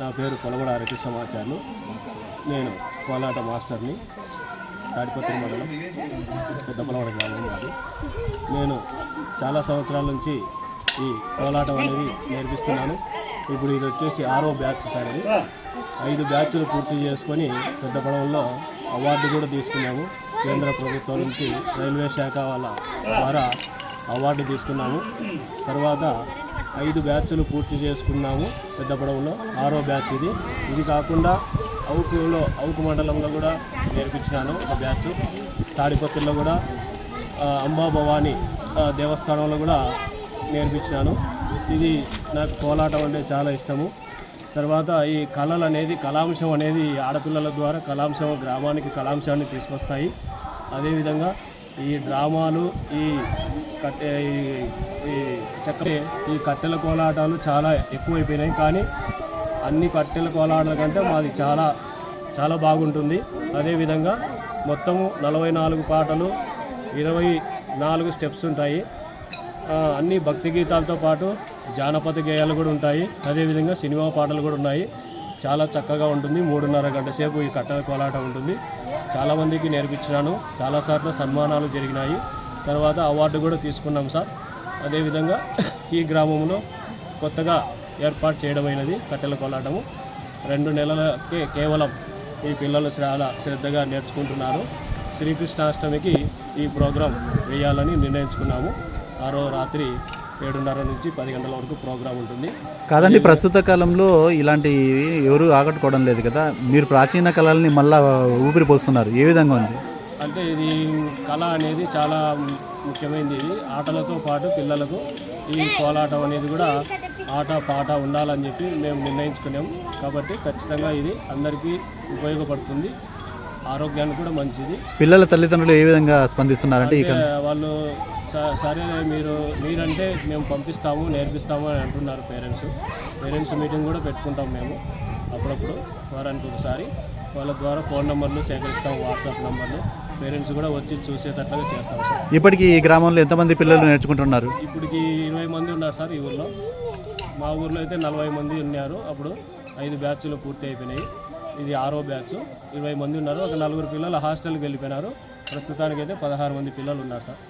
నా పేరు కొలగడ హరికృష్ణమాచార్యులు నేను కోలాట మాస్టర్ని తాడిపత్రి మండలం పెద్దపలవాడ గ్రామం మాది నేను చాలా సంవత్సరాల నుంచి ఈ కోలాటం అనేది నేర్పిస్తున్నాను. ఇప్పుడు ఇది వచ్చేసి ఆరో బ్యాచ్ సార్ అది. ఐదు బ్యాచ్లు పూర్తి చేసుకొని పెద్ద పొడవుల్లో అవార్డు కూడా తీసుకున్నాము. కేంద్ర ప్రభుత్వం నుంచి రైల్వే శాఖ వాళ్ళ ద్వారా అవార్డు తీసుకున్నాము. తర్వాత ఐదు బ్యాచ్లు పూర్తి చేసుకున్నాము పెద్ద పొడవులో. ఆరో బ్యాచ్ ఇది. ఇది కాకుండా అవుకులో అవుకు మండలంలో కూడా నేర్పించినాను ఒక బ్యాచ్. తాడిపత్రిలో కూడా అంబాభవాని దేవస్థానంలో కూడా నేర్పించినాను. ఇది నాకు కోలాటం అంటే చాలా ఇష్టము. తర్వాత ఈ కళలు అనేది కళాంశం అనేది ఆడపిల్లల ద్వారా కళాంశం గ్రామానికి కళాంశాన్ని తీసుకొస్తాయి. అదేవిధంగా ఈ డ్రామాలు ఈ కట్టె ఈ- ఈ ఈ కట్టెల కోలాటాలు చాలా ఎక్కువైపోయినాయి. కానీ అన్ని కట్టెల కోలాటాల కంటే మాది చాలా చాలా బాగుంటుంది. అదేవిధంగా మొత్తము నలభై నాలుగు పాటలు ఇరవై నాలుగు స్టెప్స్ ఉంటాయి. అన్ని భక్తి గీతాలతో పాటు జానపద గేయాలు కూడా ఉంటాయి. అదేవిధంగా సినిమా పాటలు కూడా ఉన్నాయి. చాలా చక్కగా ఉంటుంది. మూడున్నర గంట సేపు ఈ కట్టెల కోలాటం ఉంటుంది. చాలామందికి నేర్పించినాను. చాలాసార్లు సన్మానాలు జరిగినాయి. తర్వాత అవార్డు కూడా తీసుకున్నాం సార్. అదేవిధంగా ఈ గ్రామంలో కొత్తగా ఏర్పాటు చేయడమైనది కట్టెల కోలాటము. రెండు నెలలకే కేవలం ఈ పిల్లలు చాలా శ్రద్ధగా నేర్చుకుంటున్నారు. శ్రీకృష్ణాష్టమికి ఈ ప్రోగ్రాం వేయాలని నిర్ణయించుకున్నాము. ఆరో రాత్రి ఏడున్నర నుంచి పది గంటల వరకు ప్రోగ్రాం ఉంటుంది. కాదండి ప్రస్తుత కాలంలో ఇలాంటి ఎవరు ఆకట్టుకోవడం లేదు కదా. మీరు ప్రాచీన కళల్ని మళ్ళా ఊపిరి పోస్తున్నారు. ఏ విధంగా ఉంది? అంటే ఇది కళ అనేది చాలా ముఖ్యమైనది. ఇది ఆటలతో పాటు పిల్లలకు ఈ కోలాటం అనేది కూడా ఆట పాట ఉండాలని చెప్పి మేము నిర్ణయించుకున్నాం. కాబట్టి ఖచ్చితంగా ఇది అందరికీ ఉపయోగపడుతుంది. ఆరోగ్యానికి కూడా మంచిది. పిల్లల తల్లిదండ్రులు ఏ విధంగా స్పందిస్తున్నారంటే వాళ్ళు "స- సరే మీరు మీరంటే మేము పంపిస్తాము నేర్పిస్తాము అని అంటున్నారు పేరెంట్స్. పేరెంట్స్ మీటింగ్ కూడా పెట్టుకుంటాం మేము అప్పుడప్పుడు వారానికి ఒకసారి. వాళ్ళ ద్వారా ఫోన్ నెంబర్లు సేకరిస్తాం వాట్సాప్ నెంబర్లు. పేరెంట్స్ కూడా వచ్చి చూసేటట్లుగా చేస్తాం సార్. ఇప్పటికీ ఈ గ్రామంలో ఎంతమంది పిల్లలు నేర్చుకుంటున్నారు? ఇప్పటికి ఇరవై మంది ఉన్నారు సార్ ఈ ఊర్లో. మా ఊర్లో అయితే నలభై మంది ఉన్నారు. అప్పుడు ఐదు బ్యాచ్లు పూర్తి అయిపోయినాయి. ఇది ఆరో బ్యాచ్. ఇరవై మంది ఉన్నారు. ఒక నలుగురు పిల్లలు హాస్టల్కి వెళ్ళిపోయినారు. ప్రస్తుతానికైతే పదహారు మంది పిల్లలు ఉన్నారు సార్.